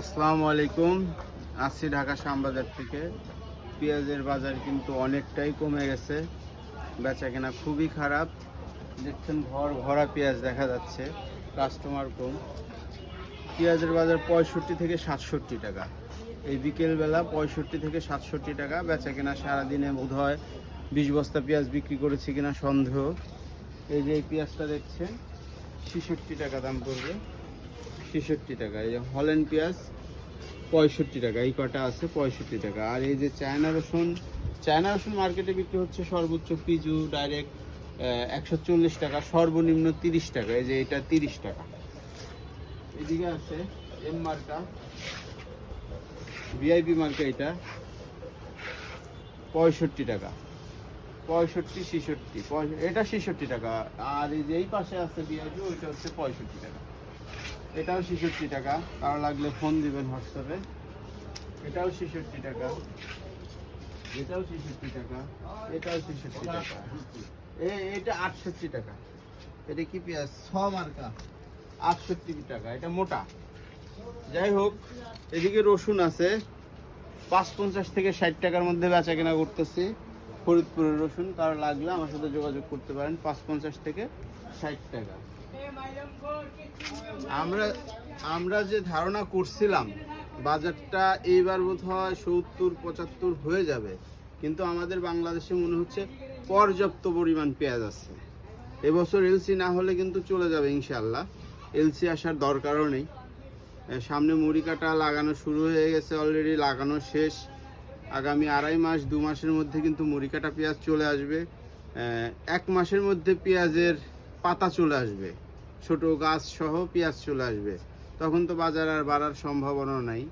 আসসালামু আলাইকুম। আসছি ঢাকা শ্যামবাজার থেকে পেঁয়াজের বাজার কিন্তু অনেকটাই কমে গেছে। বেচা কেনা খুবই খারাপ। দেখছেন ভর ভরা পেঁয়াজ দেখা যাচ্ছে কাস্টমার কম পেঁয়াজের বাজার পঁয়ষট্টি থেকে সাতষট্টি টাকা। এই বিকেলবেলা পঁয়ষট্টি থেকে সাতষট্টি টাকা। বেচা কেনা সারাদিনে বোধ হয় বিশ বস্তা পেঁয়াজ বিক্রি করেছি কিনা সন্দেহ। এই যে এই পেঁয়াজটা দেখছেন, ছেষট্টি টাকা দাম পড়বে। ছেষট্টি টাকা, এই যে হল্যান্ড পেঁয়াজ পঁয়ষট্টি টাকা, এই কটা আছে পঁয়ষট্টি টাকা। আর এই যে চায়না রসুন চায়না রসুন মার্কেটে বিক্রি হচ্ছে সর্বোচ্চ পিজু ডাইরেক্ট একশো চল্লিশ টাকা, সর্বনিম্ন তিরিশ টাকা, এই যে এটা তিরিশ টাকা। এদিকে আছে এম মার্কা, ভিআইপি মার্কা এটা, পঁয়ষট্টি টাকা। পঁয়ষট্টি, ছেষট্টি এটা ছেষট্টি টাকা। আর এই যে এই পাশে আছে ভিআইপি ওইটা হচ্ছে পঁয়ষট্টি টাকা। এটাও ছেষট্টি টাকা। কারও লাগলে ফোন দিবেন হোয়াটসঅ্যাপে এটাও ছেষট্টি টাকা। এটাও ছেষট্টি টাকা। এটাও ছেষট্টি টাকা। এটা আটষট্টি টাকা। এটা কি পেঁয়াজ? ছ মার্কা। আটষট্টি টাকা। এটা মোটা। যাই হোক, এদিকে রসুন আছে। পাঁচ পঞ্চাশ থেকে ষাট টাকার মধ্যে বেচা কেনা করতেছি। ফরিদপুরের রসুন। কারও লাগলে আমার সাথে যোগাযোগ করতে পারেন। পাঁচ পঞ্চাশ থেকে ষাট টাকা। আমরা আমরা যে ধারণা করছিলাম, বাজারটা এইবার বোধ হয় সত্তর, পঁচাত্তর হয়ে যাবে, কিন্তু আমাদের বাংলাদেশে মনে হচ্ছে পর্যাপ্ত পরিমাণ পেঁয়াজ আছে। এবছর এলসি না হলে কিন্তু চলে যাবে ইনশাল্লাহ এলসি আসার দরকারও নেই। সামনে মুড়ি কাটা লাগানো শুরু হয়ে গেছে অলরেডি লাগানো শেষ। আগামী আড়াই মাস, দু মাসের মধ্যে কিন্তু মুড়ি কাটা পেঁয়াজ চলে আসবে। এক মাসের মধ্যে পেঁয়াজের পাতা চলে আসবে। ছোট গাছ সহ পেঁয়াজ চলে আসবে। তখন তো বাজার আর বাড়ার সম্ভাবনা নাই।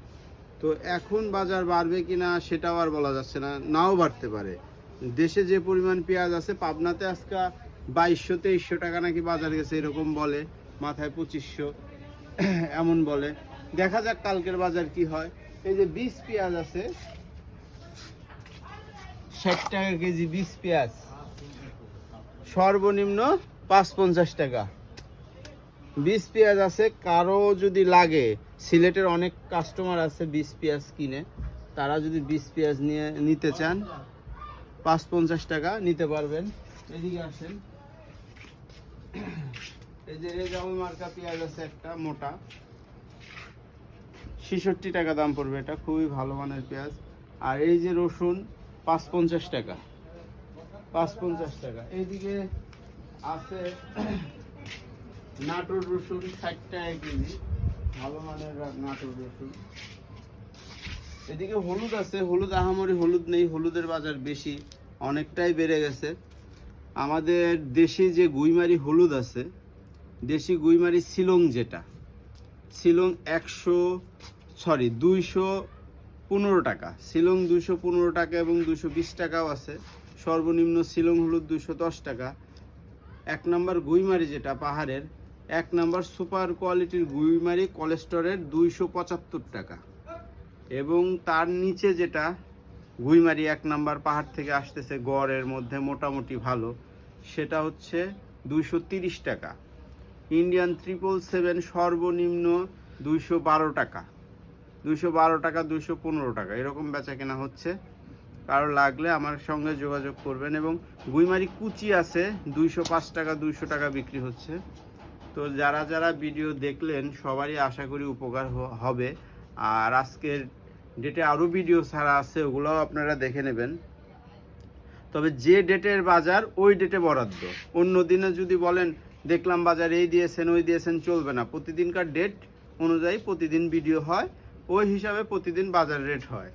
তো এখন বাজার বাড়বে কি না সেটাও আর বলা যাচ্ছে না, নাও বাড়তে পারে। দেশে যে পরিমাণ পেঁয়াজ আছে, পাবনাতে আজকে বাইশশো, তেইশশো টাকা নাকি বাজার গেছে এরকম বলে, মাথায় পঁচিশশো এমন বলে। দেখা যাক কালকের বাজার কি হয়। এই যে বিশ পেঁয়াজ আছে, ষাট টাকা কেজি বিশ পেঁয়াজ। সর্বনিম্ন পাঁচ পঞ্চাশ টাকা। বিশ পেঁয়াজ আছে, কারও যদি লাগে, সিলেটের অনেক কাস্টমার আছে বিশ পেঁয়াজ কিনে, তারা যদি বিশ পেঁয়াজ নিয়ে, নিতে চান, পাঁচ পঞ্চাশ টাকা নিতে পারবেন। এদিকে আসেন। এই যে রেজাউল মার্কা পেঁয়াজ আছে একটা, মোটা। ছেষট্টি টাকা দাম পড়বে এটা, খুবই ভালো মানের পেঁয়াজ। আর এই যে রসুন, পাঁচ পঞ্চাশ টাকা। পাঁচ পঞ্চাশ টাকা। এইদিকে আছে নাটোর রসুন ষাট টাকা কেজি। ভালো মানের নাটোর রসুন। এদিকে হলুদ আছে, হলুদ আহামরি হলুদ নেই, হলুদের বাজার বেশি, অনেকটাই বেড়ে গেছে। আমাদের দেশে যে গুইমারি হলুদ আছে, দেশি গুইমারি শিলং যেটা, শিলং একশো, সরি, দুইশো পনেরো টাকা, শিলং দুইশো পনেরো টাকা এবং দুশো বিশ টাকাও আছে। সর্বনিম্ন শিলং হলুদ দুশো দশ টাকা। এক নম্বর গুইমারি যেটা, পাহাড়ের এক নম্বর সুপার কোয়ালিটির গুইমারি কোলেস্টরের দুইশো পঁচাত্তর টাকা। এবং তার নিচে যেটা, গুইমারি এক নাম্বার পাহাড় থেকে আসতেছে, গড়ের মধ্যে মোটামুটি ভালো, সেটা হচ্ছে দুইশো তিরিশ টাকা। ইন্ডিয়ান ট্রিপল সেভেন সর্বনিম্ন দুইশো বারো টাকা। দুইশো বারো টাকা, দুইশো পনেরো টাকা, এরকম বেচা কেনা হচ্ছে। কারও লাগলে আমার সঙ্গে যোগাযোগ করবেন এবং গুইমারি কুচি আছে, দুইশো পাঁচ টাকা, দুইশো টাকা বিক্রি হচ্ছে। তো যারা যারা ভিডিও দেখলেন, সবারই আশা করি উপকার হবে। আর আজকের ডেটে আরও ভিডিও ছাড়া আছে, ওগুলোও আপনারা দেখে নেবেন। তবে যে ডেটের বাজার, ওই ডেটে বরাদ্দ। অন্য দিনে যদি বলেন, দেখলাম বাজার এই দিয়েছেন, ওই দিয়েছেন, চলবে না। প্রতিদিনকার ডেট অনুযায়ী প্রতিদিন ভিডিও হয়। ওই হিসাবে প্রতিদিন বাজার রেট হয়।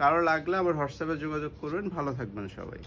কারও লাগলে আবার হোয়াটসঅ্যাপে যোগাযোগ করবেন। ভালো থাকবেন সবাই।